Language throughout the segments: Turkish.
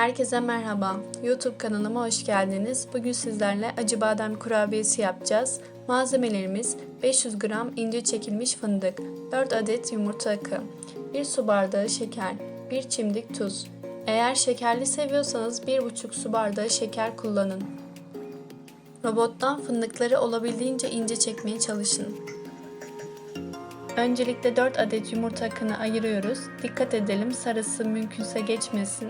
Herkese merhaba. YouTube kanalıma hoş geldiniz. Bugün sizlerle acı badem kurabiyesi yapacağız. Malzemelerimiz 500 gram ince çekilmiş fındık, 4 adet yumurta akı, 1 su bardağı şeker, 1 çimdik tuz. Eğer şekerli seviyorsanız 1,5 su bardağı şeker kullanın. Robottan fındıkları olabildiğince ince çekmeye çalışın. Öncelikle 4 adet yumurta akını ayırıyoruz. Dikkat edelim sarısı mümkünse geçmesin.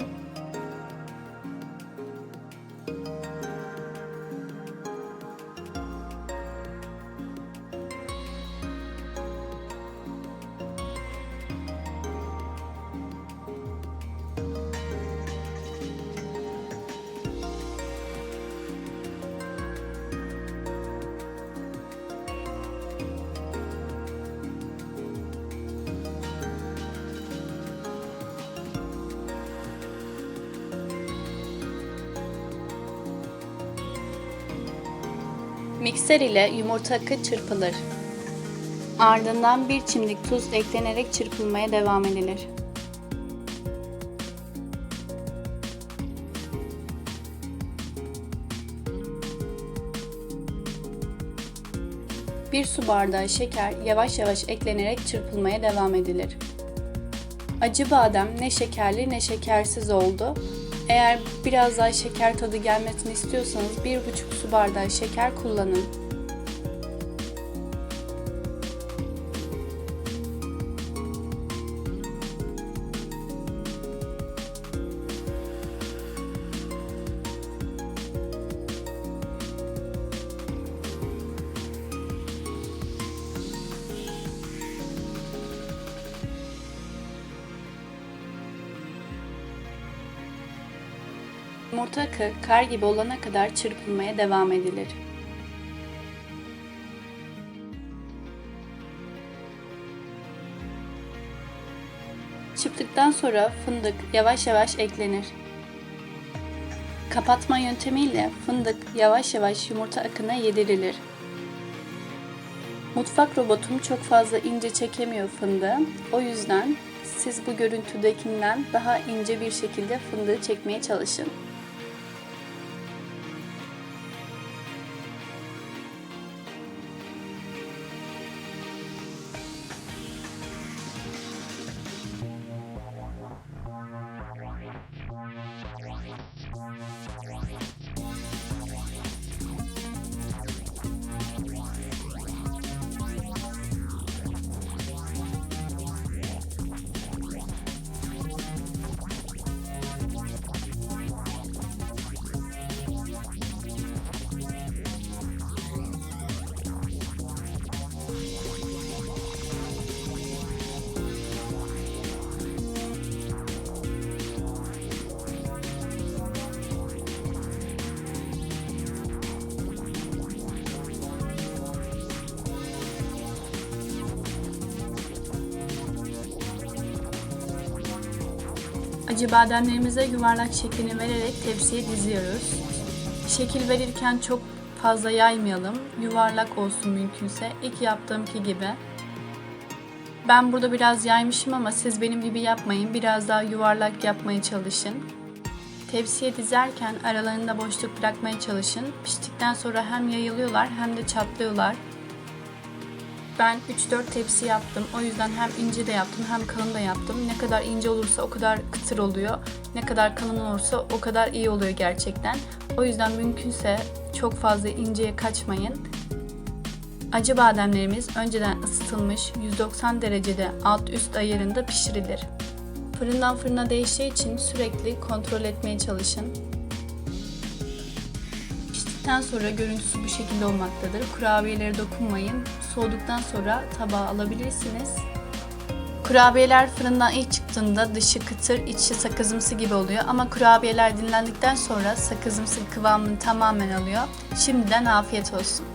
Mikser ile yumurta akı çırpılır. Ardından bir çimdik tuz eklenerek çırpılmaya devam edilir. Bir su bardağı şeker yavaş yavaş eklenerek çırpılmaya devam edilir. Acı badem ne şekerli ne şekersiz oldu. Eğer biraz daha şeker tadı gelmesini istiyorsanız 1,5 su bardağı şeker kullanın. Yumurta akı kar gibi olana kadar çırpılmaya devam edilir. Çıktıktan sonra fındık yavaş yavaş eklenir. Kapatma yöntemiyle fındık yavaş yavaş yumurta akına yedirilir. Mutfak robotum çok fazla ince çekemiyor fındığı. O yüzden siz bu görüntüdekinden daha ince bir şekilde fındığı çekmeye çalışın. Acı bademlerimize yuvarlak şeklini vererek tepsiye diziyoruz. Şekil verirken çok fazla yaymayalım. Yuvarlak olsun mümkünse. İlk yaptığımki gibi. Ben burada biraz yaymışım ama siz benim gibi yapmayın. Biraz daha yuvarlak yapmaya çalışın. Tepsiye dizerken aralarında boşluk bırakmaya çalışın. Piştikten sonra hem yayılıyorlar hem de çatlıyorlar. Ben 3-4 tepsi yaptım. O yüzden hem ince de yaptım hem kalın da yaptım. Ne kadar ince olursa o kadar kıtır oluyor. Ne kadar kalın olursa o kadar iyi oluyor gerçekten. O yüzden mümkünse çok fazla inceye kaçmayın. Acı bademlerimiz önceden ısıtılmış 190 derecede alt üst ayarında pişirilir. Fırından fırına değiştiği için sürekli kontrol etmeye çalışın. Piştikten sonra görüntüsü bu şekilde olmaktadır. Kurabiyelere dokunmayın. Soğuduktan sonra tabağa alabilirsiniz. Kurabiyeler fırından ilk çıktığında dışı kıtır, içi sakızımsı gibi oluyor ama kurabiyeler dinlendikten sonra sakızımsı kıvamını tamamen alıyor. Şimdiden afiyet olsun.